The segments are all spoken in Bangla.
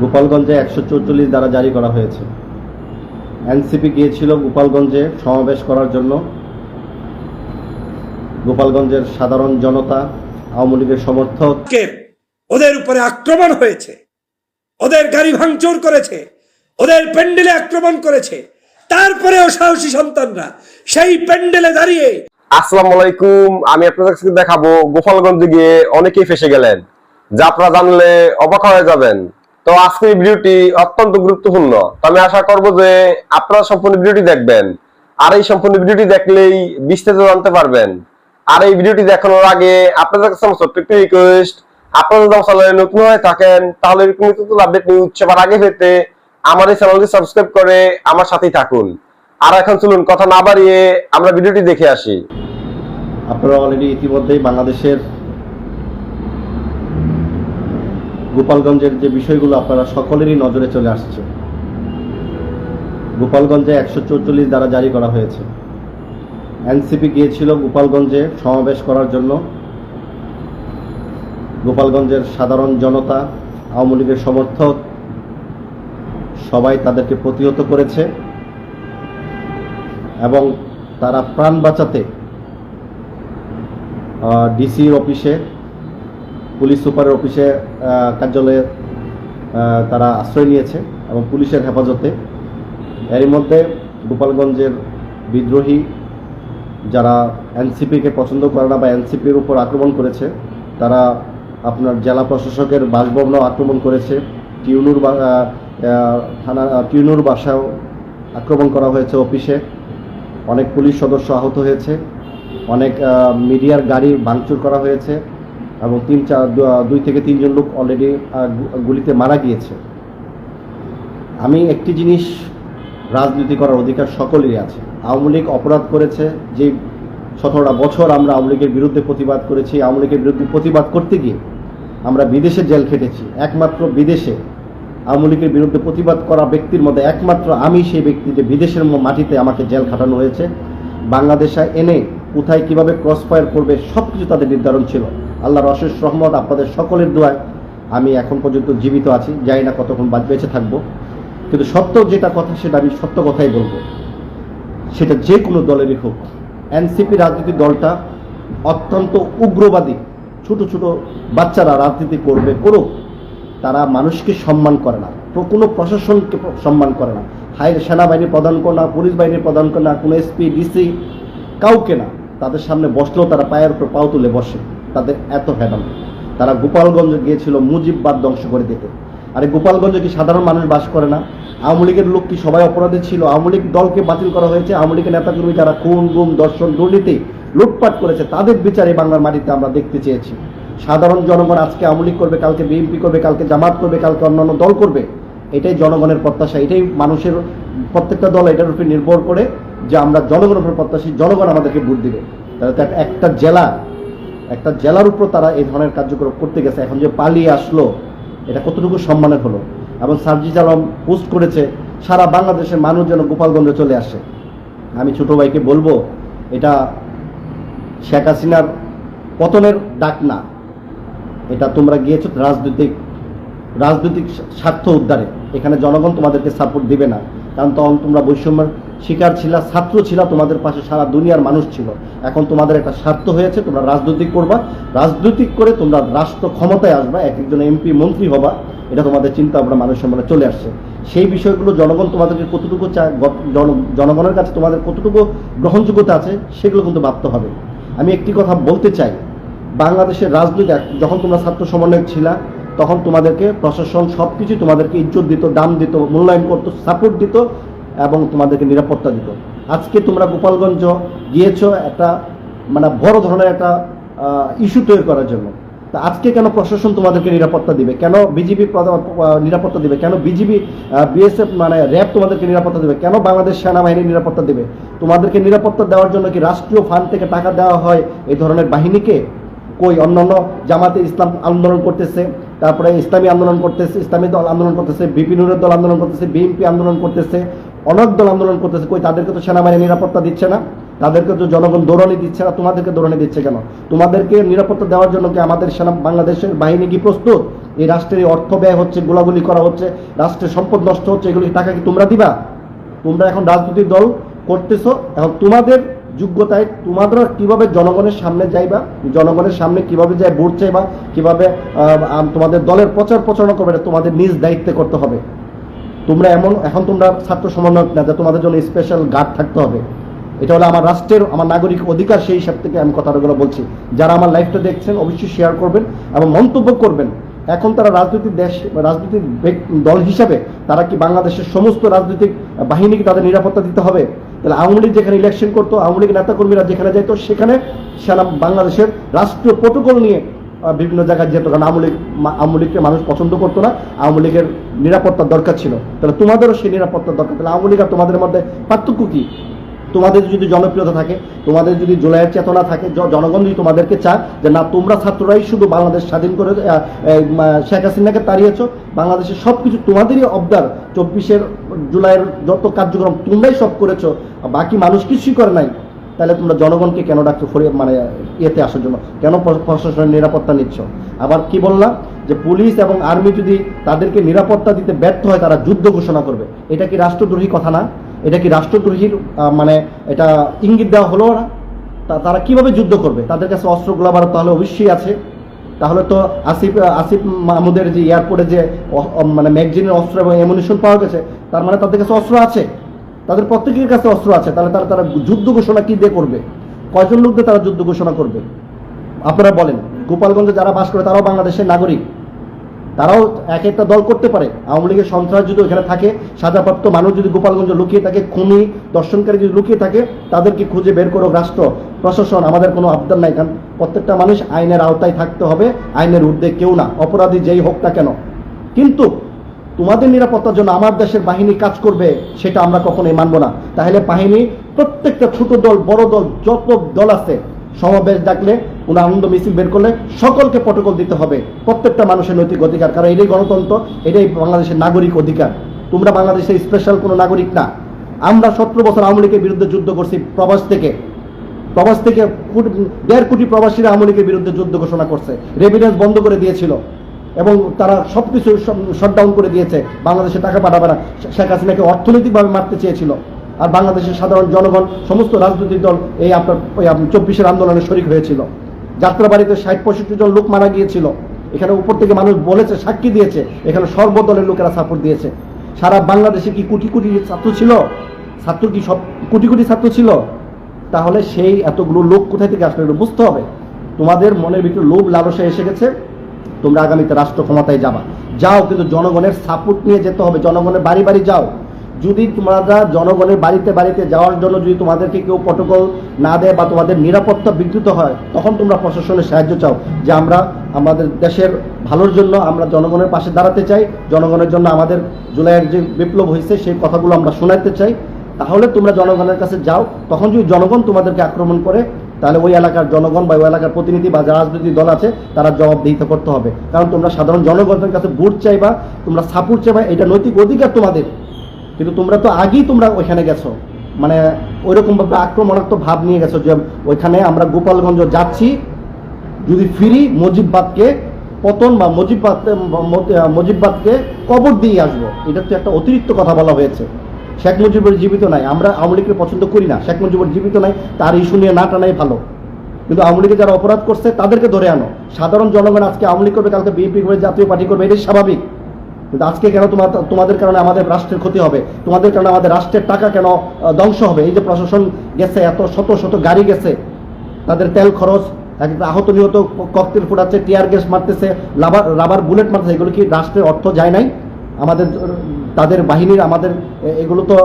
গোপালগঞ্জে একশো চৌচল্লিশ দ্বারা জারি করা হয়েছে। এনসিপি গিয়েছিল গোপালগঞ্জে সমাবেশ করার জন্য। গোপালগঞ্জের সাধারণ জনতা আওয়ামী লীগের সমর্থক। ওদের উপরে আক্রমণ হয়েছে। ওদের গাড়ি ভাঙচুর করেছে। ওদের প্যান্ডেলে আক্রমণ করেছে। তারপরেও সাহসী সন্তানরা সেই প্যান্ডেলে দাঁড়িয়ে আসসালামু আলাইকুম আমি আপনাদের কাছে দেখাবো গোপালগঞ্জে গিয়ে অনেকেই ফেসে গেলেন। যা আপনারা জানলে অবাক হয়ে যাবেন। তো আজকের এই ভিডিওটি অত্যন্ত গুরুত্বপূর্ণ। তো আমি আশা করব যে আপনারা সম্পূর্ণ ভিডিওটি দেখবেন। আর এই সম্পূর্ণ ভিডিওটি দেখলেই বিস্তারিত জানতে পারবেন। আর এই ভিডিওটি দেখানোর আগে আপনাদের কাছে আমার ছোট্ট একটি রিকোয়েস্ট আপনারা যদি আমার চ্যানেলে নতুন হয়ে থাকেন, তাহলে এরকম নতুন আপডেট নিউজ সবার আগে পেতে আমার এই চ্যানেলটি সাবস্ক্রাইব করে আমার সাথেই থাকুন। আর এখন চলুন, কথা না বাড়িয়ে আমরা ভিডিওটি দেখে আসি। আপনারা অলরেডি ইতিমধ্যেই বাংলাদেশের গোপালগঞ্জের যে বিষয়গুলো আপনারা সকলেরই নজরে চলে আসছে। গোপালগঞ্জে একশো চৌচল্লিশ দ্বারা জারি করা হয়েছে। এনসিপি গিয়েছিল গোপালগঞ্জে সমাবেশ করার জন্য। গোপালগঞ্জের সাধারণ জনতা, আওয়ামী লীগের সমর্থক সবাই তাদেরকে প্রতিহত করেছে এবং তারা প্রাণ বাঁচাতে ডিসির অফিসে পুলিশ সুপারের অফিসে কার্যালয়ে তারা আশ্রয় নিয়েছে এবং পুলিশের হেফাজতে। এরই মধ্যে গোপালগঞ্জের বিদ্রোহী যারা এনসিপিকে পছন্দ করে না বা এনসিপির উপর আক্রমণ করেছে, তারা আপনার জেলা প্রশাসকের বাসভবনও আক্রমণ করেছে। টিউনুর থানা, টিউনুর বাসাও আক্রমণ করা হয়েছে অফিসে। অনেক পুলিশ সদস্য আহত হয়েছে। অনেক মিডিয়ার গাড়ি ভাঙচুর করা হয়েছে। এবং তিন চার দুই থেকে তিনজন লোক অলরেডি গুলিতে মারা গিয়েছে। আমি একটি জিনিস রাজনীতি করার অধিকার সকলেরই আছে। আওয়ামী লীগ অপরাধ করেছে, যে সতেরোটা বছর আমরা আওয়ামী লীগের বিরুদ্ধে প্রতিবাদ করেছি, আওয়ামী লীগের বিরুদ্ধে প্রতিবাদ করতে গিয়ে আমরা বিদেশে জেল খেটেছি। একমাত্র বিদেশে আওয়ামী লীগের বিরুদ্ধে প্রতিবাদ করা ব্যক্তির মধ্যে একমাত্র আমি সেই ব্যক্তি যে বিদেশের মাটিতে আমাকে জেল খাটানো হয়েছে। বাংলাদেশে এনে কোথায় কীভাবে ক্রস ফায়ার করবে সব কিছু তাদের নির্ধারণ ছিল। আল্লাহর অশেষ রহমত, আপনাদের সকলের দোয়ায় আমি এখন পর্যন্ত জীবিত আছি। জানি না কতক্ষণ বেঁচে থাকব। কিন্তু সত্য যেটা কথা, সেটা আমি সত্য কথাই বলব। সেটা যে কোনো দলেরই হোক। এনসিপি রাজনীতি দলটা অত্যন্ত উগ্রবাদী। ছোট ছোট বাচ্চারা রাজনীতি করবে করুক। তারা মানুষকে সম্মান করে না। কোনো প্রশাসনকে সম্মান করে না। হাই সেনাবাহিনী প্রদান করে না পুলিশ বাহিনী প্রদান করে না কোনো এসপি ডিসি কাউকে না। তাদের সামনে বসলেও তারা পায়ের উপর পাও তুলে বসে। তাদের এত ভেদম তারা গোপালগঞ্জ গিয়েছিল, মুজিববাদ ধ্বংস করে দিতে। আর গোপালগঞ্জে কি সাধারণ মানুষ বাস করে না? আওয়ামী লীগের লোক কি সবাই অপরাধী ছিল? আওয়ামী লীগ দলকে বাতিল করা হয়েছে? আওয়ামী লীগের নেতাকর্মী যারা খুন, গুম দর্শন দুর্নীতি, লুটপাট করেছে, তাদের বিচারে বাংলার মাটিতে আমরা দেখতে চেয়েছি। সাধারণ জনগণ আজকে আওয়ামী লীগ করবে, কালকে বিএনপি করবে, কালকে জামাত করবে, কালকে অন্যান্য দল করবে, এটাই জনগণের প্রত্যাশা, এটাই মানুষের, প্রত্যেকটা দল এটার উপর নির্ভর করে যে আমরা জনগণের উপর প্রত্যাশী, জনগণ আমাদেরকে ভোট দিবে। তাহলে একটা জেলা একটা জেলার উপর তারা এই ধরনের কার্যক্রম করতে গেছে। এখন যে পালিয়ে আসলো, এটা কতটুকু সম্মানের হলো? এবং সার্জিজ আলম পোস্ট করেছে, সারা বাংলাদেশের মানুষ যেন গোপালগঞ্জে চলে আসে। আমি ছোট ভাইকে বলব, এটা শেখ হাসিনার পতনের ডাক না। এটা তোমরা গিয়েছো রাজনৈতিক রাজনৈতিক স্বার্থ উদ্ধারে। এখানে জনগণ তোমাদেরকে সাপোর্ট দিবে না। কারণ তখন তোমরা বৈষম্যের শিকার ছিলা, ছাত্র ছিলা, তোমাদের পাশে সারা দুনিয়ার মানুষ ছিল। এখন তোমাদের একটা স্বার্থ হয়েছে, তোমরা রাজনৈতিক করবা। রাজনৈতিক করে তোমরা রাষ্ট্র ক্ষমতায় আসবা, এক একজন এমপি, মন্ত্রী হবা, এটা তোমাদের চিন্তা ভাবনা মানুষের মনে চলে আসছে। সেই বিষয়গুলো জনগণ তোমাদেরকে কতটুকু জনগণের কাছে তোমাদের কতটুকু গ্রহণযোগ্যতা আছে, সেগুলো কিন্তু ভাবতে হবে। আমি একটি কথা বলতে চাই, বাংলাদেশের রাজনীতি যখন তোমরা ছাত্র সমন্বয়ক ছিলা, তখন তোমাদেরকে প্রশাসন সব কিছু তোমাদেরকে ইজ্জত দিত, দাম দিত, মূল্যায়ন করতো সাপোর্ট দিত এবং তোমাদেরকে নিরাপত্তা দিত। আজকে তোমরা গোপালগঞ্জ গিয়েছো একটা মানে বড় ধরনের একটা ইস্যু তৈরি করার জন্য। তা আজকে কেন প্রশাসন তোমাদেরকে নিরাপত্তা দিবে? কেন বিজিবি নিরাপত্তা দিবে? কেন বিজিবি বিএসএফ মানে র্যাব তোমাদেরকে নিরাপত্তা দেবে? কেন বাংলাদেশ সেনাবাহিনী নিরাপত্তা দেবে? তোমাদেরকে নিরাপত্তা দেওয়ার জন্য কি রাষ্ট্রীয় ফান্ড থেকে টাকা দেওয়া হয় এই ধরনের বাহিনীকে? কই অন্যান্য জামাতে ইসলাম আন্দোলন করতেছে, তারপরে ইসলামী আন্দোলন করতেছে, ইসলামী দল আন্দোলন করতেছে, বিপিনুরের দল আন্দোলন করতেছে, বিএনপি আন্দোলন করতেছে অনেক দল আন্দোলন করতেছে, কই তাদেরকে তো সেনাবাহিনী নিরাপত্তা দিচ্ছে না? তাদেরকে তো জনগণ দৌড়ানি দিচ্ছে না, তোমাদেরকে দৌড়ানি দিচ্ছে কেন? তোমাদেরকে নিরাপত্তা দেওয়ার জন্য কি আমাদের সেনা, বাংলাদেশের বাহিনী কি প্রস্তুত? এই রাষ্ট্রের অর্থ ব্যয় হচ্ছে, গোলাগুলি করা হচ্ছে, রাষ্ট্রের সম্পদ নষ্ট হচ্ছে, এগুলি টাকা কি তোমরা দিবা? তোমরা এখন রাজনৈতিক দল করতেছো, এখন তোমাদের যোগ্যতায় তোমাদের কীভাবে জনগণের সামনে যাইবা, জনগণের সামনে কীভাবে যায়, ভোট চাইবা, কীভাবে তোমাদের দলের প্রচার প্রচারণা করবে তোমাদের নিজ দায়িত্বে করতে হবে। তোমরা এমন, এখন তোমরা ছাত্র সমন্বয়ক না, যে তোমাদের জন্য স্পেশাল গার্ড থাকতে হবে। এটা হলো আমার রাষ্ট্রের, আমার নাগরিক অধিকার, সেই হিসাব থেকে আমি কথাগুলো বলছি। যারা আমার লাইফটা দেখছেন, অবশ্যই শেয়ার করবেন এবং মন্তব্য করবেন। এখন তারা রাজনৈতিক দেশ রাজনৈতিক দল হিসাবে তারা কি বাংলাদেশের সমস্ত রাজনৈতিক বাহিনীকে তাদের নিরাপত্তা দিতে হবে? তাহলে আওয়ামী লীগ যেখানে ইলেকশন করতো, আওয়ামী লীগ নেতাকর্মীরা যেখানে যেত সেখানে সেনা বাংলাদেশের রাষ্ট্রীয় প্রোটোকল নিয়ে বিভিন্ন জায়গায় যেত, কারণ আওয়ামী লীগ আওয়ামী লীগকে মানুষ পছন্দ করতো না, আওয়ামী লীগের নিরাপত্তার দরকার ছিল। তাহলে তোমাদেরও সেই নিরাপত্তার দরকার। তাহলে আওয়ামী লীগ আর তোমাদের মধ্যে পার্থক্য কি? তোমাদের যদি জনপ্রিয়তা থাকে, তোমাদের যদি জুলাইয়ের চেতনা থাকে জনগণ যদি তোমাদেরকে চায় যে না, তোমরা ছাত্ররাই শুধু বাংলাদেশ স্বাধীন করে শেখ হাসিনাকে তাড়িয়েছ, বাংলাদেশের সব কিছু তোমাদেরই অবদার চব্বিশের জুলাইয়ের যত কার্যক্রম তোমরাই সব করেছ বাকি মানুষ কিছুই করে নাই। তাহলে তোমরা জনগণকে কেন ডাকছো ফরিয়ে মানে ইয়েতে আসার জন্য। কেন প্রশাসনের নিরাপত্তা নিচ্ছ? আবার কি বললাম? যে পুলিশ এবং আর্মি যদি তাদেরকে নিরাপত্তা দিতে ব্যর্থ হয়, তারা যুদ্ধ ঘোষণা করবে। এটা কি রাষ্ট্রদ্রোহী কথা না? এটা কি রাষ্ট্রদ্রোহীর মানে এটা ইঙ্গিত দেওয়া হলো না? তারা কীভাবে যুদ্ধ করবে? তাদের কাছে অস্ত্র গোলাবার তাহলে অবশ্যই আছে। তাহলে তো আসিফ আসিফ মাহমুদের যে এয়ারপোর্টে যে মানে ম্যাগজিনের অস্ত্র এবং এমুনিশন পাওয়া গেছে, তার মানে তাদের কাছে অস্ত্র আছে। তাদের প্রত্যেকের কাছে অস্ত্র আছে, তাহলে তারা তারা যুদ্ধ ঘোষণা কি দিয়ে করবে? কয়জন লোক দিয়ে তারা যুদ্ধ ঘোষণা করবে? আপনারা বলেন, গোপালগঞ্জে যারা বাস করে তারাও বাংলাদেশের নাগরিক। তারাও এক একটা দল করতে পারে। আওয়ামী লীগের সন্ত্রাস যদি ওখানে থাকে, সাজাপ্রাপ্ত মানুষ যদি গোপালগঞ্জে লুকিয়ে থাকে, খুনি, দর্শনকারী যদি লুকিয়ে থাকে, তাদেরকে খুঁজে বের করো রাষ্ট্র, প্রশাসন, আমাদের কোনো আবদার নাই, কারণ প্রত্যেকটা মানুষ আইনের আওতায় থাকতে হবে, আইনের ঊর্ধ্বে কেউ না, অপরাধী যেই হোক না কেন। কিন্তু তোমাদের নিরাপত্তার জন্য আমার দেশের বাহিনী কাজ করবে, সেটা আমরা কখনোই মানব না। তাহলে বাহিনী, প্রত্যেকটা ছোট দল, বড় দল, যত দল আছে, সমাবেশ ডাকলে, কোনো আনন্দ মিছিল বের করলে, সকলকে প্রটোকল দিতে হবে। প্রত্যেকটা মানুষের নৈতিক অধিকার, কারণ এটাই গণতন্ত্র, এটাই বাংলাদেশের নাগরিক অধিকার। তোমরা বাংলাদেশের স্পেশাল কোনো নাগরিক না। আমরা সতেরো বছর আওয়ামী লীগের বিরুদ্ধে যুদ্ধ করছি প্রবাস থেকে। প্রবাস থেকে দেড় কোটি প্রবাসীরা আওয়ামী লীগের বিরুদ্ধে যুদ্ধ ঘোষণা করছে। রেভিডেন্স বন্ধ করে দিয়েছিল। এবং তারা সব কিছু শটডাউন করে দিয়েছে, বাংলাদেশে টাকা পাঠাবে না। শেখ হাসিনাকে অর্থনৈতিকভাবে মারতে চেয়েছিল। আর বাংলাদেশের সাধারণ জনগণ, সমস্ত রাজনৈতিক দল এই আপনার ওই চব্বিশের আন্দোলনে শরিক হয়েছিল। যাত্রাবাড়িতে ষাট পঁয়ষট্টি জন লোক মারা গিয়েছিল। এখানে উপর থেকে মানুষ বলেছে, সাক্ষী দিয়েছে, এখানে সর্বদলের লোকেরা সাপোর্ট দিয়েছে। সারা বাংলাদেশে কি কোটি কোটি ছাত্র ছিল? ছাত্র কি সব কোটি কোটি ছাত্র ছিল? তাহলে সেই এতগুলো লোক কোথায় থেকে আসলে বুঝতে হবে। তোমাদের মনের ভিতরে লোভ লালসা এসে গেছে। তোমরা আগামীতে রাষ্ট্র ক্ষমতায় যাবা। যাও, কিন্তু জনগণের সাপোর্ট নিয়ে যেতে হবে। জনগণের বাড়ি বাড়ি যাও। যদি তোমরা জনগণের বাড়িতে বাড়িতে যাওয়ার জন্য যদি তোমাদেরকে কেউ প্রটোকল না দেয় বা তোমাদের নিরাপত্তা বিঘ্নিত হয়, তখন তোমরা প্রশাসনের সাহায্য চাও যে আমরা আমাদের দেশের ভালোর জন্য আমরা জনগণের পাশে দাঁড়াতে চাই। জনগণের জন্য আমাদের জুলাইয়ের যে বিপ্লব হয়েছে, সেই কথাগুলো আমরা শোনাতে চাই। তাহলে তোমরা জনগণের কাছে যাও। তখন যদি জনগণ তোমাদেরকে আক্রমণ করে তাহলে ওই এলাকার জনগণ বা ওই এলাকার প্রতিনিধি বা রাজনৈতিক দল আছে, তারা জবাবদিহিতা করতে হবে। কারণ তোমরা সাধারণ জনগণের কাছে ভোট চাইবা, তোমরা সাপোর্ট চাইবা, এটা নৈতিক অধিকার তোমাদের। কিন্তু তোমরা তো আগেই তোমরা ওইখানে গেছো। মানে ওইরকম ভাবে আক্রমণাত্মক ভাব নিয়ে গেছো যে ওইখানে আমরা গোপালগঞ্জ যাচ্ছি, যদি ফিরি মুজিববাদকে, পতন বা মুজিববাদ, মুজিববাদকে কবর দিয়ে আসব। এটা তো একটা অতিরিক্ত কথা বলা হয়েছে। শেখ মুজিবুর জীবিত নাই, আমরা আওয়ামী লীগকে পছন্দ করি না। শেখ মুজিবুর জীবিত নাই, তার ইস্যু নিয়ে না টানাই ভালো। কিন্তু আওয়ামী লীগে যারা অপরাধ করছে, তাদেরকে ধরে আনো। সাধারণ জনগণ আজকে আওয়ামী লীগ করবে, কালকে বিএনপি করবে, জাতীয় পার্টি করবে, এটাই স্বাভাবিক। কিন্তু আজকে কেন তোমার, তোমাদের কারণে আমাদের রাষ্ট্রের ক্ষতি হবে? তোমাদের কারণে আমাদের রাষ্ট্রের টাকা কেন ধ্বংস হবে? এই যে প্রশাসন গেছে, এত শত শত গাড়ি গেছে। তাদের তেল খরচ আহত নিহত ককটেল ফুটাচ্ছে, টিয়ার গ্যাস মারতেছে রাবার রাবার বুলেট মারতেছে, এগুলো কি রাষ্ট্রের অর্থ যায় নাই? আমাদের, তাদের বাহিনীর আমাদের এগুলো তো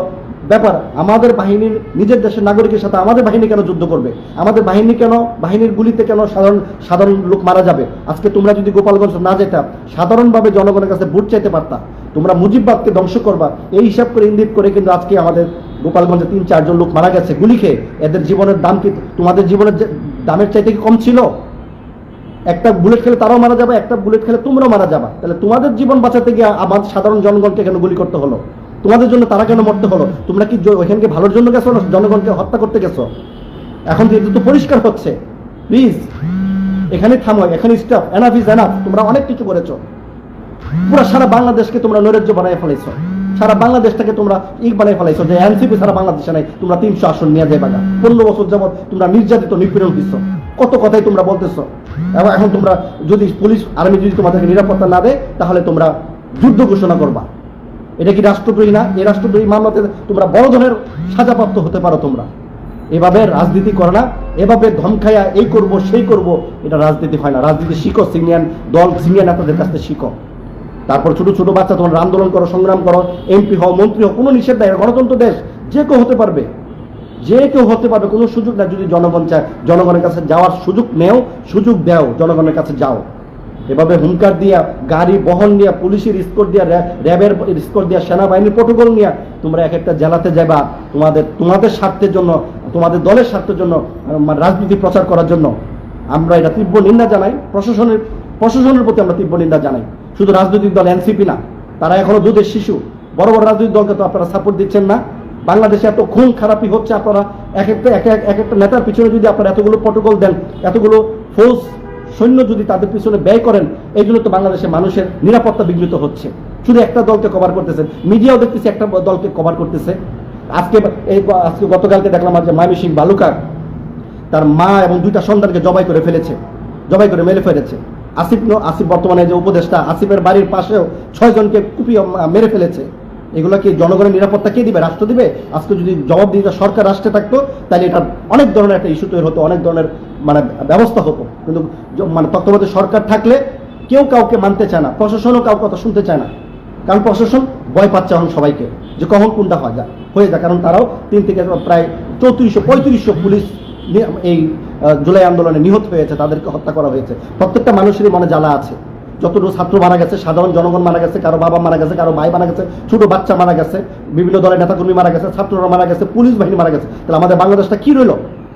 ব্যাপার। আমাদের বাহিনীর, নিজের দেশের নাগরিকের সাথে আমাদের বাহিনী কেন যুদ্ধ করবে? আমাদের বাহিনী কেন, বাহিনীর গুলিতে কেন সাধারণ সাধারণ লোক মারা যাবে? আজকে তোমরা যদি গোপালগঞ্জ না যেতাম সাধারণভাবে জনগণের কাছে ভোট চাইতে পারতা। তোমরা মুজিববাদকে ধ্বংস করবা। এই হিসাব করে ইঙ্গিত করে কিন্তু আজকে আমাদের গোপালগঞ্জে তিন, চারজন লোক মারা গেছে গুলি খেয়ে। এদের জীবনের দাম কি তোমাদের জীবনের দামের চাইতে কি কম ছিল? একটা বুলেট খেলে তারাও মারা যাবে, একটা বুলেট খেলে তোমরাও মারা যাবা। তাহলে তোমাদের জীবন বাঁচাতে গিয়ে আমার সাধারণ জনগণকে কেন গুলি করতে হলো? তোমাদের জন্য তারা কেন মরতে হলো? তোমরা কি ওইখানকে ভালোর জন্য গেছো না জনগণকে হত্যা করতে গেছো? এখন তো এটা তো পরিষ্কার হচ্ছে প্লিজ এখানে থামো, এখানে স্টপ এনাফ ইজ এনাফ তোমরা অনেক কিছু করেছ। পুরো সারা বাংলাদেশকে তোমরা নৈরাজ্য বানায় ফেলাইছো সারা বাংলাদেশটাকে তোমরা ই বানায় ফেলাইছো যে এনসিপি সারা বাংলাদেশে নাই, তোমরা তিনশো আসন নিয়ে যাবে না। পনেরো বছর যাবত তোমরা নির্যাতিত নিপীড়ন দিচ্ছ কত কথাই তোমরা বলতেছো। এবং এখন তোমরা যদি পুলিশ, আর্মি যদি তোমাদেরকে নিরাপত্তা না দেয়, তাহলে তোমরা যুদ্ধ ঘোষণা করবা। এটা কি রাষ্ট্রদ্রোহী না? এই রাষ্ট্রদ্রোহী মামলাতে তোমরা বড় ধরনের সাজাপ্রাপ্ত হতে পারো তোমরা। এভাবে রাজনীতি করে না। এভাবে ধমকাইয়া এই করব, সেই করব, এটা রাজনীতি হয় না। রাজনীতি শিখো, সিনিয়র দল, সিনিয়র নেতাদের কাছ থেকে শিখো। তারপর ছোট ছোট বাচ্চা তোমরা আন্দোলন করো, সংগ্রাম করো, এমপি হও, মন্ত্রী হও, কোনো নিষেধ নাই। গণতন্ত্র দেশ, যে কেউ হতে পারবে। যে কেউ হতে পারবে, কোনো সুযোগ না যদি জনগণ চায়, জনগণের কাছে যাওয়ার সুযোগ নেও, সুযোগ দেও, জনগণের কাছে যাও। এভাবে হুঙ্কার দিয়া, গাড়ি বহন নিয়ে পুলিশের স্কোর দিয়া র্যাবের স্কোর দিয়া, সেনাবাহিনীর প্রোটোকল নিয়ে, তোমরা এক একটা জেলাতে যাবা তোমাদের তোমাদের স্বার্থের জন্য, তোমাদের দলের স্বার্থের জন্য রাজনীতি প্রচার করার জন্য। আমরা এটা তীব্র নিন্দা জানাই, প্রশাসনের প্রশাসনের প্রতি আমরা তীব্র নিন্দা জানাই। শুধু রাজনৈতিক দল, এনসিপি না, তারা এখনও দুধের শিশু। বড় বড় রাজনৈতিক দলকে তো আপনারা সাপোর্ট দিচ্ছেন না। বাংলাদেশে এত খুন খারাপি হচ্ছে আপনারা, এক একটা এক এক- এক একটা নেতার পিছনে যদি আপনারা এতগুলো প্রটোকল দেন, এতগুলো ফৌজ সৈন্য যদি তাদের পিছনে ব্যয় করেন, এই জন্য তো বাংলাদেশে মানুষের নিরাপত্তা বিঘ্নিত হচ্ছে। শুধু একটা দলকে কভার করতেছেন। মিডিয়াও দেখতেছি একটা দলকে কভার করতেছে। আজকে এই আজকে গতকালকে দেখলাম যে মামি সিং বালুকা তার মা এবং দুইটা সন্তানকে জবাই করে ফেলেছে। জবাই করে মেরে ফেলেছে। আসিফ আসিফ বর্তমানে যে উপদেষ্টা, আসিফের বাড়ির পাশেও ছয়জনকে কুপিয়ে মেরে ফেলেছে। এগুলো কি জনগণের নিরাপত্তা কে দিবে? রাষ্ট্র দিবে? আজকে যদি জবাব দিতে সরকার রাষ্ট্রে থাকতো, তাহলে এটা অনেক ধরনের একটা ইস্যু তৈরি হতো, অনেক ধরনের মানে ব্যবস্থা হতো। কিন্তু মানে তত্ত্বাবধায়ক সরকার থাকলে কেউ কাউকে মানতে চায় না, প্রশাসনও কাউ কথা শুনতে চায় না। কারণ প্রশাসন ভয় পাচ্ছে এখন সবাইকে, যে কখন কোনটা হয়, যা, হয়ে যায় কারণ তারাও তিন থেকে প্রায় চৌত্রিশশো, পঁয়ত্রিশশো পুলিশ এই জুলাই আন্দোলনে নিহত হয়েছে, তাদেরকে হত্যা করা হয়েছে। প্রত্যেকটা মানুষেরই মনে জ্বালা আছে। যতটুকু ছাত্র মারা গেছে, সাধারণ জনগণ মারা গেছে, কারও বাবা মারা গেছে, কারও ভাই মারা গেছে, ছোট বাচ্চা মারা গেছে, বিভিন্ন দলের নেতাকর্মী মারা গেছে, ছাত্ররা মারা গেছে, পুলিশ বাহিনী মারা গেছে। তাহলে আমাদের বাংলাদেশটা কি রইল?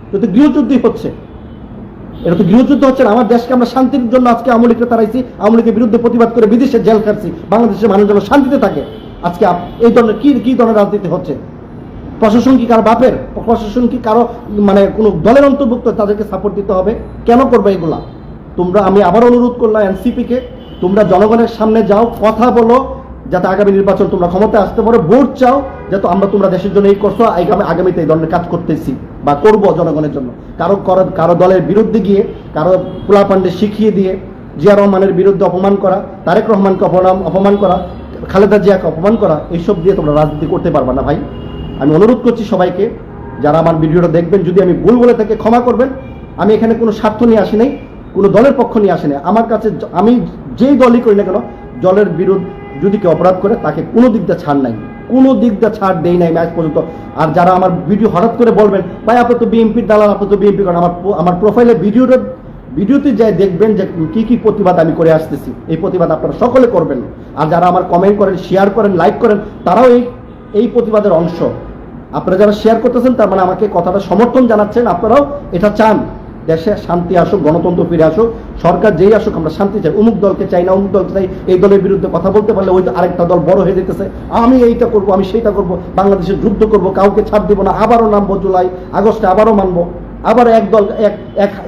এটা তো গৃহযুদ্ধই হচ্ছে। এটা তো গৃহযুদ্ধ হচ্ছে আমার দেশকে আমরা শান্তির জন্য আজকে আওয়ামী লীগকে তারাইছি লীগের বিরুদ্ধে প্রতিবাদ করে বিদেশে জেল খাটছি, বাংলাদেশের মানুষ যেন শান্তিতে থাকে। আজকে এই ধরনের কি কি ধরনের রাজনীতি হচ্ছে? প্রশাসন কি কারও বাপের? প্রশাসন কি কারও মানে কোনো দলের অন্তর্ভুক্ত তাদেরকে সাপোর্ট দিতে হবে? কেন করবে এগুলা? তোমরা আমি আবার অনুরোধ করলাম এনসিপিকে তোমরা জনগণের সামনে যাও, কথা বলো, যাতে আগামী নির্বাচন তোমরা ক্ষমতায় আসতে পারো, ভোট চাও, যাতে আমরা তোমরা দেশের জন্য এই করছ আগামী আগামীতে এই ধরনের কাজ করতেছি বা করব জনগণের জন্য। কারও কারও কারও দলের বিরুদ্ধে গিয়ে, কারও পোলাপান্ডে শিখিয়ে দিয়ে, জিয়া রহমানের বিরুদ্ধে অপমান করা, তারেক রহমানকে অপমান অপমান করা, খালেদা জিয়াকে অপমান করা, এইসব দিয়ে তোমরা রাজনীতি করতে পারবা না ভাই। আমি অনুরোধ করছি সবাইকে, যারা আমার ভিডিওটা দেখবেন, যদি আমি ভুল বলে থাকে, ক্ষমা করবেন। আমি এখানে কোনো স্বার্থ নিয়ে আসি নাই। কোনো দলের পক্ষ নিয়ে আসি নাই। আমার কাছে আমি যেই দলই করি না কেন দলের বিরুদ্ধ যদি কেউ অপরাধ করে, তাকে কোনো দিক দিয়ে ছাড় নাই। কোনো দিক দিয়ে ছাড় দেই নাই ম্যাচ পর্যন্ত। আর যারা আমার ভিডিও হঠাৎ করে বলবেন, ভাই, আপনি তো বিএনপির দালাল, আপনি তো বিএনপি করেন। আমার আমার প্রোফাইলে ভিডিওটা ভিডিওতে যাই দেখবেন যে কি কি প্রতিবাদ আমি করে আসতেছি। এই প্রতিবাদ আপনারা সকলে করবেন। আর যারা আমার কমেন্ট করেন শেয়ার করেন লাইক করেন, তারাও এই এই প্রতিবাদের অংশ। আপনারা যারা শেয়ার করতেছেন, তার মানে আমাকে কথাটা সমর্থন জানাচ্ছেন, আপনারাও এটা চান। দেশে শান্তি আসুক, গণতন্ত্র ফিরে আসুক, সরকার যেই আসুক, আমরা শান্তি চাই। অমুক দলকে চাই না, অমুক দলকে চাই, এই দলের বিরুদ্ধে কথা বলতে পারলে ওই আরেকটা দল বড় হয়ে যেতেছে। আমি এইটা করব, আমি সেইটা করব বাংলাদেশে যুদ্ধ করব, কাউকে ছাড় দিব না, আবারও নামবো জুলাই আগস্টে আবারও মানবো আবার এক দল এক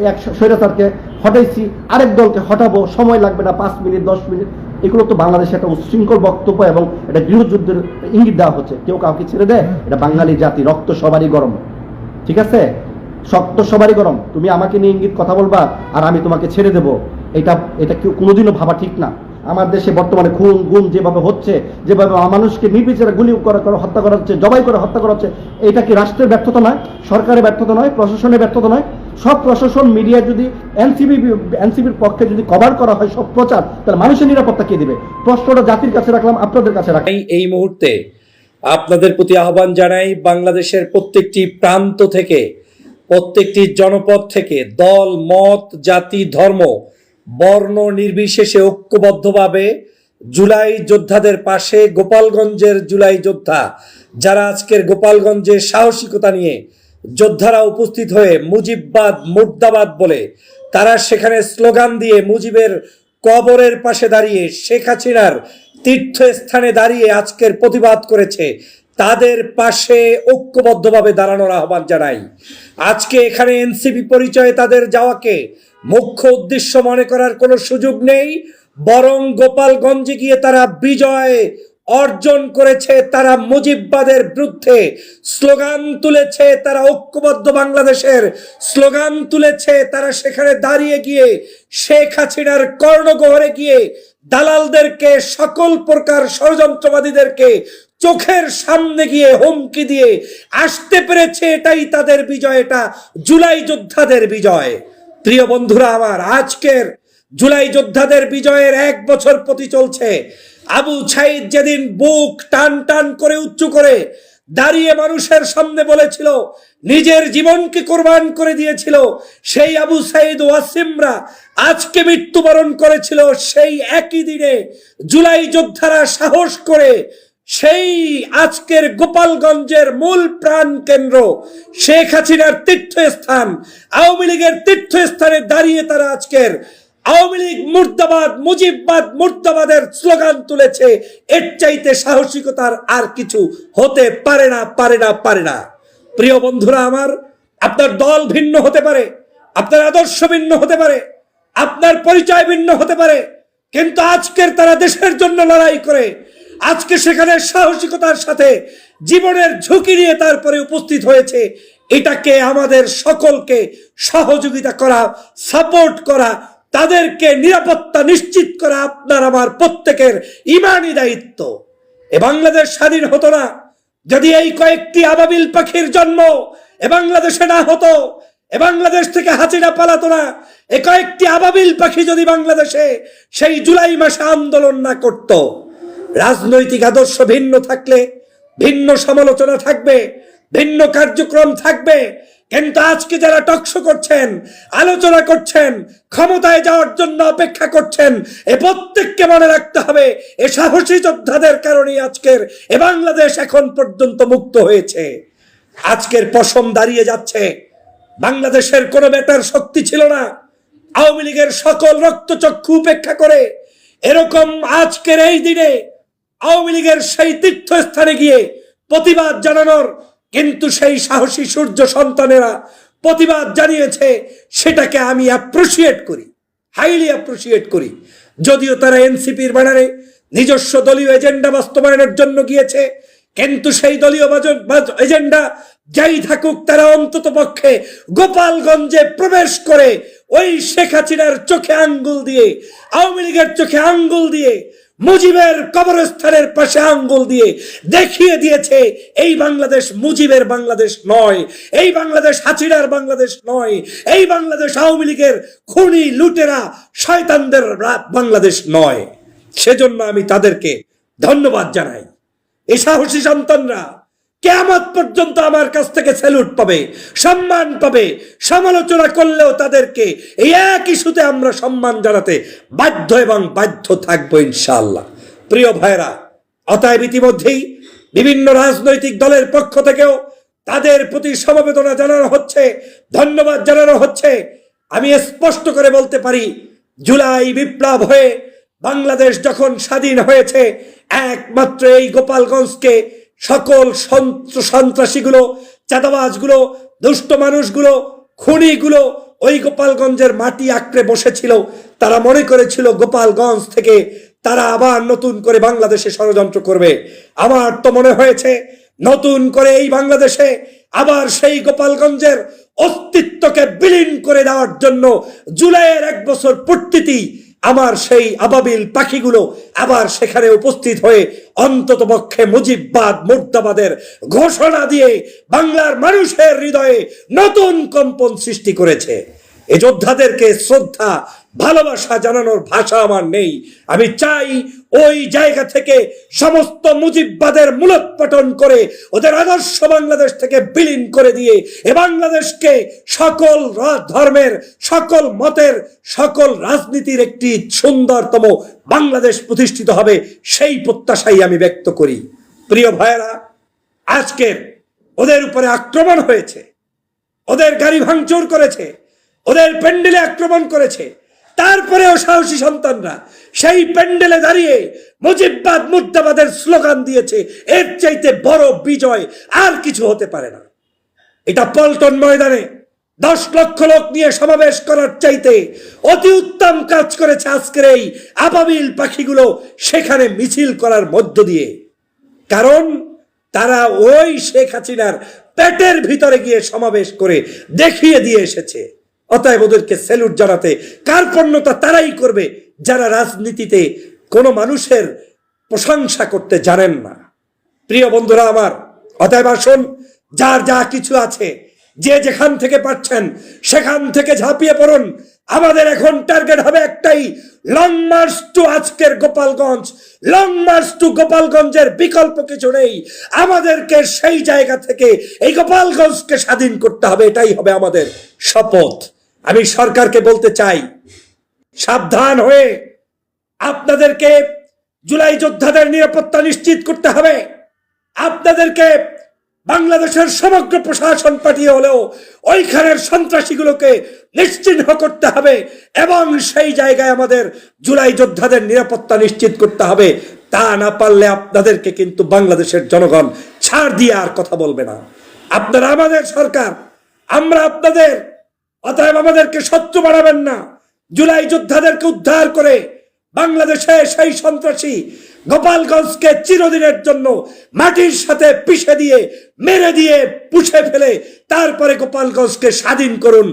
এক স্বৈরাচারকে হটাইছি, আরেক দলকে হটাবো, সময় লাগবে না, পাঁচ মিনিট, দশ মিনিট। এগুলো তো বাংলাদেশে একটা উচ্ছৃঙ্খল বক্তব্য এবং এটা গৃহযুদ্ধের ইঙ্গিত দেওয়া হচ্ছে। কেউ কাউকে ছেড়ে দেয়, এটা বাঙালি জাতি, রক্ত সবারই গরম। ঠিক আছে? শক্ত সবারই গরম। তুমি আমাকে নিয়ে ইঙ্গিত কথা বলবা আর আমি তোমাকে ছেড়ে দেব। এটা এটা কেউ কোনোদিনও ভাবা ঠিক না। আমার দেশে বর্তমানে খুন, গুম যেভাবে হচ্ছে, যেভাবে মানুষকে নির্বিচারে গুলি করা হত্যা করা হচ্ছে, জবাই করে হত্যা করা হচ্ছে, এটা কি রাষ্ট্রের ব্যর্থতা নয়? সরকারের ব্যর্থতা নয়? প্রশাসনের ব্যর্থতা নয়? সব প্রশাসন, মিডিয়া যদি, এনসিবি, এনসিবির পক্ষে যদি কভার করা হয় সব প্রচার, তাহলে মানুষের নিরাপত্তা কে দিবে? প্রশ্নটা জাতির কাছে রাখলাম, আপনাদের কাছে রাখলাম। এই এই মুহূর্তে আপনাদের প্রতি আহ্বান জানাই, বাংলাদেশের প্রত্যেকটি প্রান্ত থেকে প্রত্যেকটি জনপদ থেকে দল, মত, জাতি, ধর্ম বর্ণ নির্বিশেষে ঐক্যবদ্ধভাবে জুলাই যোদ্ধাদের পাশে গোপালগঞ্জের জুলাই যোদ্ধা, যারা আজকের গোপালগঞ্জের সাহসিকতা নিয়ে যোদ্ধারা উপস্থিত হয়ে মুজিববাদ, মুর্দাবাদ বলে তারা সেখানে স্লোগান দিয়ে মুজিবের কবরের পাশে দাঁড়িয়ে শেখ হাসিনার তীর্থস্থানে দাঁড়িয়ে আজকের প্রতিবাদ করেছে। তাদের পাশে ঐক্যবদ্ধভাবে দাঁড়ানোর আহ্বান জানাই। আজকে এখানে এনসিপি পরিচয়ে তাদের যাওয়াকে মুখ্য উদ্দেশ্য মনে করার কোনো সুযোগ নেই, বরং গোপালগঞ্জে গিয়ে তারা বিজয় অর্জন করেছে, তারা মুজিববাদের বিরুদ্ধে স্লোগান তুলেছে, তারা ঐক্যবদ্ধ বাংলাদেশের স্লোগান তুলেছে, তারা সেখানে দাঁড়িয়ে গিয়ে শেখ হাসিনার কর্ণগহরে গিয়ে দালালদেরকে, সকল প্রকার ষড়যন্ত্রবাদীদেরকে চোখের সামনে গিয়ে হুমকি দিয়ে আসতে পেরেছে এটাই তাদের বিজয় এটা জুলাই যোদ্ধাদের বিজয়। প্রিয় বন্ধুরা আমার, আজকের জুলাই যোদ্ধাদের বিজয়ের এক বছর প্রতি চলছে। আবু ছাইদ যেদিন বুক টান টান করে উঁচু করে দাঁড়িয়ে মানুষের সামনে বলেছিল, নিজের জীবনকে কোরবান করে দিয়েছিল, সেই আবু সাইদ ওয়াসিমরা আজকে মৃত্যুবরণ করেছিল, সেই একই দিনে জুলাই যোদ্ধারা সাহস করে সেই আজকের গোপালগঞ্জের মূল প্রাণ কেন্দ্র শেখ হাসিনার তীর্থস্থান। আওয়ামী লীগের তীর্থস্থানে দাঁড়িয়ে তারা আজকের আওয়ামী লীগ মুর্দাবাদ, মুজিববাদ, মুর্দাবাদের স্লোগান তুলেছে, এর চাইতে সাহসিকতার আর কিছু হতে পারে না পারে না পারে না। প্রিয় বন্ধুরা আমার, আপনার দল ভিন্ন হতে পারে, আপনার আদর্শ ভিন্ন হতে পারে, আপনার পরিচয় ভিন্ন হতে পারে, কিন্তু আজকের তারা দেশের জন্য লড়াই করে আজকে সেখানে সাহসিকতার সাথে জীবনের ঝুঁকি নিয়ে তারপরে উপস্থিত হয়েছে। এটাকে আমাদের সকলকে সহযোগিতা করা, সাপোর্ট করা, তাদেরকে নিরাপত্তা নিশ্চিত করা আপনার আমার প্রত্যেকের ইমানি দায়িত্ব। এ বাংলাদেশ স্বাধীন হতো না। যদি এই কয়েকটি আবাবিল পাখির জন্ম এ বাংলাদেশে না হতো, এ বাংলাদেশ থেকে হাসিনা পালাতো না। এ কয়েকটি আবাবিল পাখি যদি বাংলাদেশে সেই জুলাই মাসে আন্দোলন না করত। রাজনৈতিক আদর্শ ভিন্ন থাকলে, ভিন্ন সমালোচনা থাকবে, ভিন্ন কার্যক্রম থাকবে। কিন্তু আজকে যারা টকশো করছেন, আলোচনা করছেন, ক্ষমতায় যাওয়ার জন্য অপেক্ষা করছেন, এ প্রত্যেককে মনে রাখতে হবে, এ সাহসী যোদ্ধাদের কারণেই আজকের, এ বাংলাদেশ এখন পর্যন্ত মুক্ত হয়েছে। আজকের পশম দাঁড়িয়ে যাচ্ছে। বাংলাদেশের কোনো বেটার শক্তি ছিল না। আওয়ামী লীগের সকল রক্তচক্ষু উপেক্ষা করে, এরকম আজকের এই দিনে আওয়ামী লীগের সেই তীর্থস্থানে গিয়ে প্রতিবাদ জানানোর কিন্তু সেই সাহসী সূর্য সন্তানেরা প্রতিবাদ জানিয়েছে, সেটাকে আমি অ্যাপ্রিসিয়েট করি হাইলি অ্যাপ্রিসিয়েট করি। যদিও তারা এনসিপির ব্যানারে নিজস্ব দলীয় এজেন্ডা বাস্তবায়নের জন্য গিয়েছে, কিন্তু সেই দলীয় এজেন্ডা যাই থাকুক, তারা অন্তত পক্ষে গোপালগঞ্জে প্রবেশ করে ওই শেখ হাসিনার চোখে আঙ্গুল দিয়ে, আওয়ামী লীগের চোখে আঙ্গুল দিয়ে মুজিবের কবরস্থানের পাশে আঙ্গুল দিয়ে দেখিয়ে দিয়েছে, এই বাংলাদেশ মুজিবের বাংলাদেশ নয়, এই বাংলাদেশ হাচিরার বাংলাদেশ নয়, এই বাংলাদেশ আওয়ামী লীগের খুনি লুটেরা শয়তানদের বাংলাদেশ নয়। সেজন্য আমি তাদেরকে ধন্যবাদ জানাই। এই সাহসী সন্তানরা কেমন পর্যন্ত আমার কাছ থেকে স্যালুট পাবে, সম্মান পাবে, সমালোচনা করলেও তাদেরকে এই এক ইস্যুতে আমরা সম্মান জানাতে বাধ্য এবং বাধ্য থাকব ইনশাল্লাহ প্রিয় ভাইরা অতএব ইতিমধ্যেই বিভিন্ন রাজনৈতিক দলের পক্ষ থেকেও তাদের প্রতি সমবেদনা জানানো হচ্ছে, ধন্যবাদ জানানো হচ্ছে। আমি স্পষ্ট করে বলতে পারি, জুলাই বিপ্লব হয়ে বাংলাদেশ যখন স্বাধীন হয়েছে, একমাত্র এই গোপালগঞ্জকে সকল সন্ত্র- সন্ত্রাসীগুলো, চাঁদাবাজগুলো, দুষ্ট মানুষগুলো, খুনিগুলো ওই গোপালগঞ্জের মাটি আঁকড়ে বসেছিল। তারা মনে করেছিল গোপালগঞ্জ থেকে তারা আবার নতুন করে বাংলাদেশে ষড়যন্ত্র করবে। আমার তো মনে হয়েছে নতুন করে এই বাংলাদেশে আবার সেই গোপালগঞ্জের অস্তিত্বকে বিলীন করে দেওয়ার জন্য জুলাইয়ের এক বছর পূর্তিতেই আমার সেই আবাবিল পাখিগুলো আবার সেখানে উপস্থিত হয়ে অন্তত পক্ষে মুজিববাদ, মুর্দাবাদের ঘোষণা দিয়ে বাংলার মানুষের হৃদয়ে নতুন কম্পন সৃষ্টি করেছে। এই যোদ্ধাদেরকে শ্রদ্ধা, ভালোবাসা জানানোর ভাষা আমার নেই। আমি চাই ওই জায়গা থেকে সমস্ত মুজিববাদের মূলোৎপাটন করে ওদের আদর্শ বাংলাদেশ থেকে বিলীন করে দিয়ে এ বাংলাদেশকে সকল ধর্মের, সকল মতের, সকল রাজনীতির একটি সুন্দরতম বাংলাদেশ প্রতিষ্ঠিত হবে সেই প্রত্যাশাই আমি ব্যক্ত করি। প্রিয় ভাইয়েরা আজকের ওদের উপরে আক্রমণ হয়েছে, ওদের গাড়ি ভাঙচুর করেছে, ওদের প্যান্ডেলে আক্রমণ করেছে তারপরেও সাহসী সন্তানরা সেই প্যান্ডেলে দাঁড়িয়ে মুজিববাদ মুর্দাবাদের স্লোগান দিয়েছে, এর চাইতে বড় বিজয় আর কিছু হতে পারে না। এটা পল্টন ময়দানে দশ লক্ষ লোক নিয়ে সমাবেশ করার চাইতে অতি উত্তম কাজ করেছে আজকের এই আবাবিল পাখিগুলো সেখানে মিছিল করার মধ্য দিয়ে। কারণ তারা ওই শেখ হাসিনার পেটের ভিতরে গিয়ে সমাবেশ করে দেখিয়ে দিয়ে এসেছে। অতএব ওদেরকে স্যালুট জানাতে কার্পণ্যতা তারাই করবে যারা রাজনীতিতে কোনো মানুষের প্রশংসা করতে জানেন না। প্রিয় বন্ধুরা আমার, অতএব আসুন, যার যা কিছু আছে, যে যেখান থেকে পাচ্ছেন, সেখান থেকে ঝাঁপিয়ে পড়ুন। আমাদের এখন টার্গেট হবে একটাই লং মার্চ টু আজকের গোপালগঞ্জ। লং মার্চ টু গোপালগঞ্জের বিকল্প কিছু নেই। আমাদেরকে সেই জায়গা থেকে এই গোপালগঞ্জকে স্বাধীন করতে হবে, এটাই হবে আমাদের শপথ। আমি সরকারকে বলতে চাই, সাবধান হয়ে আপনাদেরকে জুলাই যোদ্ধাদের নিরাপত্তা নিশ্চিত করতে হবে। আপনাদেরকে বাংলাদেশের সমগ্র প্রশাসন পাঠিয়ে হলেও ওইখানের সন্ত্রাসীগুলোকে নিশ্চিহ্ন করতে হবে এবং সেই জায়গায় আমাদের জুলাই যোদ্ধাদের নিরাপত্তা নিশ্চিত করতে হবে। তা না পারলে আপনাদেরকে কিন্তু বাংলাদেশের জনগণ ছাড় দিয়ে আর কথা বলবে না। আপনারা আমাদের সরকার, আমরা আপনাদের অতএব আমাদেরকে শত্রু বাড়াবেন না। জুলাই যোদ্ধাদেরকে উদ্ধার করে বাংলাদেশে সেই সন্ত্রাসী গোপালগঞ্জকে চিরদিনের জন্য মাটির সাথে পিষে দিয়ে, মেরে দিয়ে পুষে ফেলে, তারপরে গোপালগঞ্জকে স্বাধীন করুন।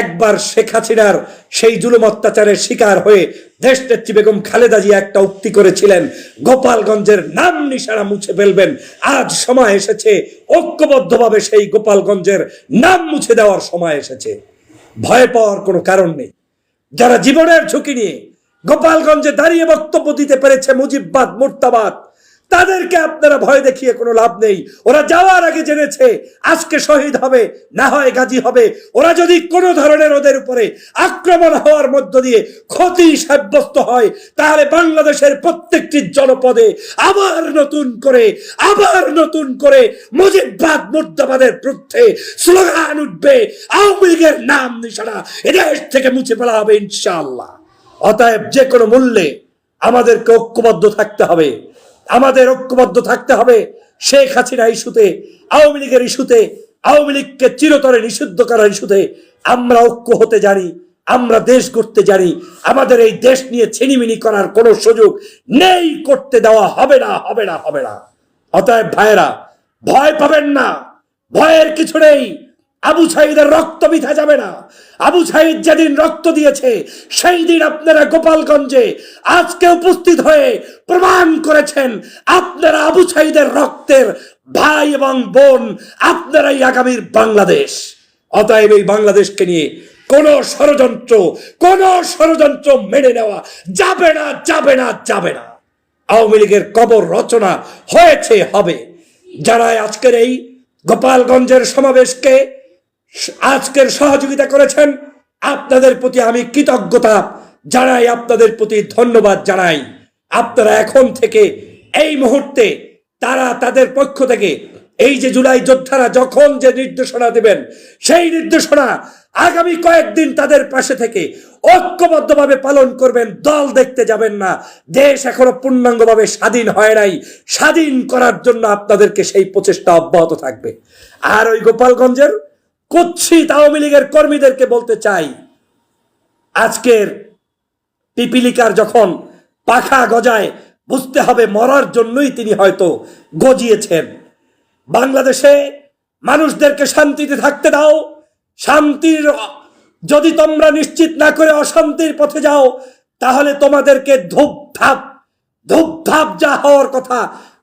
একবার শেখ হাসিনার সেই জুলুম অত্যাচারের শিকার হয়ে দেশনেত্রী বেগম খালেদা জিয়া একটা উক্তি করেছিলেন, গোপালগঞ্জের নাম নিশানা মুছে ফেলবেন। আজ সময় এসেছে, ঐক্যবদ্ধভাবে সেই গোপালগঞ্জের নাম মুছে দেওয়ার সময় এসেছে। ভয় পাওয়ার কোনো কারণ নেই। যারা জীবনের ঝুঁকি নিয়ে গোপালগঞ্জে দাঁড়িয়ে বক্তব্য দিতে পেরেছে মুজিববাদ মুর্তাবাদ তাদেরকে আপনারা ভয় দেখিয়ে কোনো লাভ নেই। ওরা যাওয়ার আগে জেনেছে, আজকে শহীদ হবে, না হয় গাজী হবে। ওরা যদি কোনো ধরনের ওদের উপরে আক্রমণ হওয়ার মধ্য দিয়ে ক্ষতি সাব্যস্ত হয়, তাহলে বাংলাদেশের প্রত্যেকটি জনপদে আবার নতুন করে, আবার নতুন করে মুজিববাদ মুর্দাবাদের বিরুদ্ধে স্লোগান উঠবে, আওয়ামী লীগের নাম নিশানা এদেশ থেকে মুছে ফেলা হবে ইনশাআল্লাহ। অতএব যে কোনো মূল্যে আমাদেরকে ঐক্যবদ্ধ থাকতে হবে। আমাদের ঐক্যবদ্ধ থাকতে হবে। শেখ হাসিনা ইস্যুতে, আওয়ামী লীগের ইস্যুতে, আওয়ামী লীগকে চিরতরে নিষিদ্ধ করার ইস্যুতে আমরা ঐক্য হতে জানি, আমরা দেশ করতে জানি। আমাদের এই দেশ নিয়ে ছিনিমিনি করার কোনো সুযোগ নেই, করতে দেওয়া হবে না হবে না হবে না। অতএব ভাইয়েরা, ভয় পাবেন না। ভয়ের কিছু নেই। আবু সাইদের রক্ত বিথা যাবে না। আবু সাইদ যেদিন রক্ত দিয়েছে, সেই দিন আপনারা গোপালগঞ্জে আজকে উপস্থিত হয়ে প্রমাণ করেছেন, আপনারা আবু সাইদের রক্তের ভাই এবং বোন, আপনারাই আগামীর বাংলাদেশ। অতএব এই বাংলাদেশকে নিয়ে কোন ষড়যন্ত্র কোন ষড়যন্ত্র মেনে নেওয়া যাবে না যাবে না যাবে না। আওয়ামী লীগের কবর রচনা হয়েছে, হবে। যারা আজকের এই গোপালগঞ্জের সমাবেশকে আজকের সহযোগিতা করেছেন আপনাদের প্রতি আমি কৃতজ্ঞতা জানাই, আপনাদের প্রতি ধন্যবাদ জানাই। আপনারা এখন থেকে এই মুহূর্তে তারা তাদের পক্ষ থেকে এই যে জুলাই যোদ্ধারা যখন যে নির্দেশনা দেবেন, সেই নির্দেশনা আগামী কয়েকদিন তাদের পাশে থেকে ঐক্যবদ্ধভাবে পালন করবেন। দল দেখতে যাবেন না। দেশ এখনও পূর্ণাঙ্গভাবে স্বাধীন হয় নাই। স্বাধীন করার জন্য আপনাদেরকে সেই প্রচেষ্টা অব্যাহত থাকবে। আর ওই গোপালগঞ্জের কুৎসিত আওয়ামী লীগের কর্মীদেরকে বলতে চাই, আজকের পিপিলিকার যখন পাখা গজায় বুঝতে হবে মরার জন্যই তিনি হয়তো গজিয়েছেন। বাংলাদেশে মানুষদেরকে শান্তিতে থাকতে দাও, শান্তির, যদি তোমরা নিশ্চিত না করে অশান্তির পথে যাও, তাহলে তোমাদেরকে ধূপ ধাপ ধূপ ধাপ যা হওয়ার কথা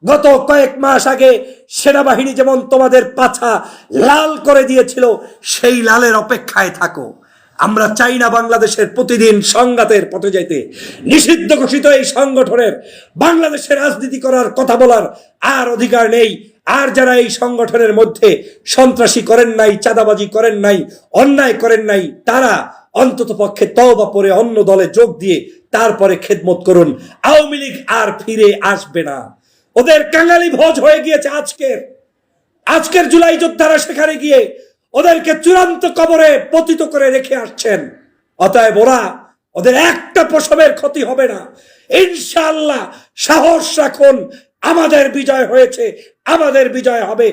গত কয়েক মাস আগে সেনাবাহিনী যেমন তোমাদের পাছা লাল করে দিয়েছিল, সেই লালের অপেক্ষায় থাকো। আমরা চাই না বাংলাদেশের প্রতিদিন সংঘাতের পথে যাইতে। নিষিদ্ধ ঘোষিত এই সংগঠনের বাংলাদেশে রাজনীতি করার কথা বলার আর অধিকার নেই। আর যারা এই সংগঠনের মধ্যে সন্ত্রাসী করেন নাই, চাঁদাবাজি করেন নাই, অন্যায় করেন নাই, তারা অন্তত পক্ষে তওবা পরে অন্য দলে যোগ দিয়ে তারপরে খেদমত করুন। আওয়ামী লীগ আর ফিরে আসবে না। ওদের কাঙালি ভোজ হয়ে গিয়েছে আজকের আজকের জুলাই যোদ্ধারা সেখানে গিয়ে ওদেরকে চূড়ান্ত কবরে পতিত করে রেখে আসছেন। অতএব ওরা ওদের একটা প্রসবের ক্ষতি হবে না। ইনশাআল্লাহ সাহস রাখুন, আমাদের বিজয় হয়েছে, আমাদের বিজয় হবে।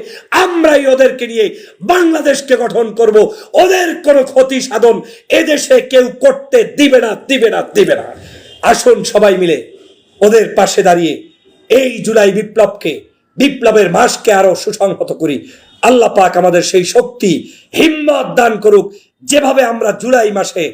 আমরাই ওদেরকে নিয়ে বাংলাদেশকে গঠন করব। ওদের কোনো ক্ষতি সাধন এদেশে কেউ করতে দিবে না দিবে না দিবে না। আসুন সবাই মিলে ওদের পাশে দাঁড়িয়ে এই জুলাই বিপ্লবকে, বিপ্লবের মাসকে আরও সুসংহত করি। আল্লাহ পাক আমাদের সেই শক্তি, হিম্মত দান করুক, যেভাবে আমরা জুলাই মাসে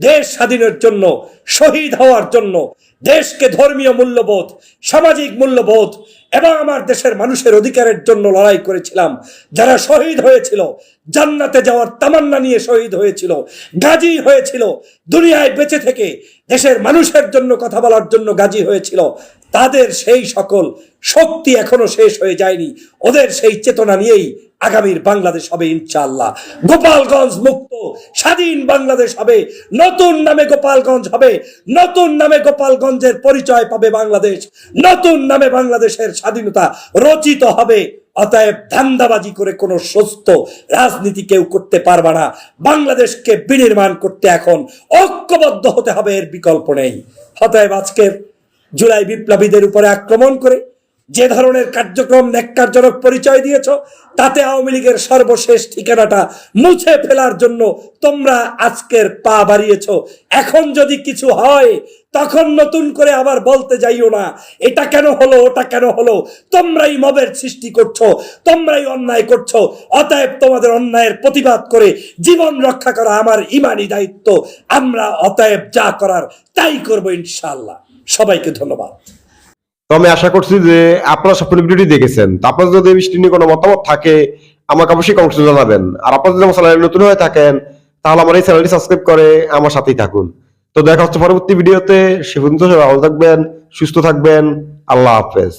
দেশ স্বাধীনের জন্য, শহীদ হওয়ার জন্য, দেশকে ধর্মীয় মূল্যবোধ, সামাজিক মূল্যবোধ এবং আমার দেশের মানুষের অধিকারের জন্য লড়াই করেছিলাম। যারা শহীদ হয়েছিল, জান্নাতে যাওয়ার তামান্না নিয়ে শহীদ হয়েছিল, গাজী হয়েছিল, দুনিয়ায় বেঁচে থেকে দেশের মানুষের জন্য কথা বলার জন্য গাজী হয়েছিল, তাদের সেই সকল শক্তি এখনও শেষ হয়ে যায়নি। ওদের সেই চেতনা নিয়েই আগামীর বাংলাদেশ হবে ইনশাআল্লাহ। গোপালগঞ্জ মুক্ত, স্বাধীন বাংলাদেশ হবে। নতুন নামে গোপালগঞ্জ হবে। নতুন নামে গোপালগঞ্জের পরিচয় পাবে বাংলাদেশ। নতুন নামে বাংলাদেশের স্বাধীনতা রচিত হবে। অতএব ধান্দাবাজি করে কোনো সুস্থ রাজনীতি কেউ করতে পারবে না। বাংলাদেশকে বিনির্মাণ করতে এখন ঐক্যবদ্ধ হতে হবে, এর বিকল্প নেই। অতএব আজকের জুলাই বিপ্লবীদের উপরে আক্রমণ করে যে ধরনের কার্যক্রম ন্যাক্কারজনক পরিচয় দিয়েছ, তাতে আওয়ামী লীগের সর্বশেষ ঠিকানাটা মুছে ফেলার জন্য তোমরা আজকের পা বাড়িয়েছ। এখন যদি কিছু হয়, তখন নতুন করে আবার বলতে যাইও না। এটা কেন হলো, ওটা কেন হলো? তোমরাই মবের সৃষ্টি করছ, তোমরাই অন্যায় করছ। অতএব তোমাদের অন্যায়ের প্রতিবাদ করে জীবন রক্ষা করা আমার ইমানি দায়িত্ব। আমরা অতএব যা করার তাই করব ইনশাআল্লাহ। সবাইকে ধন্যবাদ। তো আমি আশা করছি যে আপনারা সম্পূর্ণ ভিডিওটি দেখেছেন। তো আপনার যদি এই বিষয়টি নিয়ে কোনো মতামত থাকে, আমাকে অবশ্যই কমেন্টে জানাবেন। আর আপনারা যদি আমার চ্যানেলে নতুন হয়ে থাকেন, তাহলে আমার এই চ্যানেলটি সাবস্ক্রাইব করে আমার সাথেই থাকুন। তো দেখা হচ্ছে পরবর্তী ভিডিওতে। সে পর্যন্ত ভালো থাকবেন, সুস্থ থাকবেন। আল্লাহ হাফেজ।